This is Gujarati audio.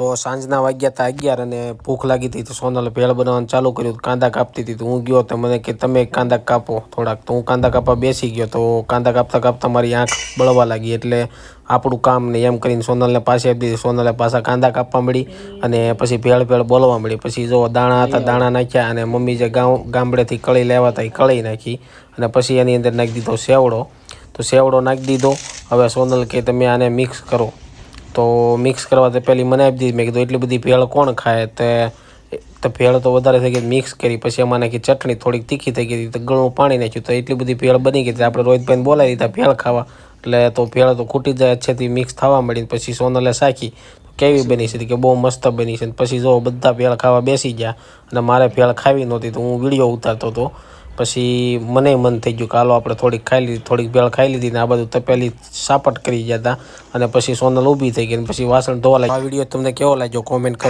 તો સાંજના વાગ્યા હતા અગિયાર અને ભૂખ લાગી હતી તો સોનલે ભેળ બનાવવાનું ચાલુ કર્યું કાંદા કાપતી હતી. તો હું ગયો તો મને કે તમે કાંદા કાપો થોડાક. તો હું કાંદા કાપવા બેસી ગયો તો કાંદા કાપતા કાપતા મારી આંખ બળવા લાગી એટલે આપણું કામ ને એમ કરીને સોનલને પાસે આપી દીધી. સોનલે પાછા કાંદા કાપવા મળી અને પછી ભેળ ભેળ બોલવા મળી. પછી જો દાણા હતા, દાણા નાખ્યા અને મમ્મી જે ગામ ગામડેથી કળી લેવા હતા એ કળી નાખી અને પછી એની અંદર નાખી દીધો સેવડો. તો સેવડો નાખી દીધો. હવે સોનલ કે તમે આને મિક્સ કરો. તો મિક્સ કરવા તો પહેલી મને આપી દીધી. મેં કીધું, એટલી બધી ભેળ કોણ ખાય? તે, તો ભેળ તો વધારે થઈ ગઈ મિક્સ કરી. પછી એમાં નાખી ચટણી થોડીક તીખી થઈ ગઈ તો ગળું પાણી નાખ્યું. તો એટલી બધી ભેળ બની ગઈ આપણે રોહિતભાઈને બોલાવી દીધા ભેળ ખાવા. એટલે તો ભેળ તો ખૂટી જાય છેથી મિક્સ થવા મળી પછી સોનલે સાખી. કેવી બની છે? કે બહુ મસ્ત બની છે. પછી જો બધા ભેળ ખાવા બેસી ગયા અને મારે ભેળ ખાવી નહોતી, તો હું વીડિયો ઉતારતો હતો. પછી મને મન થઈ ગયું કે હાલો આપણે થોડીક ખાઈ લીધી, થોડીક ભેળ ખાઈ લીધી ને આ બધું તપેલી સાપટ કરી ગયા હતા. અને પછી સોનલ ઊભી થઈ ગઈ અને પછી વાસણ ધોવા લાગી આ વીડિયો તમને કેવો લાગ્યો? કોમેન્ટ કરો.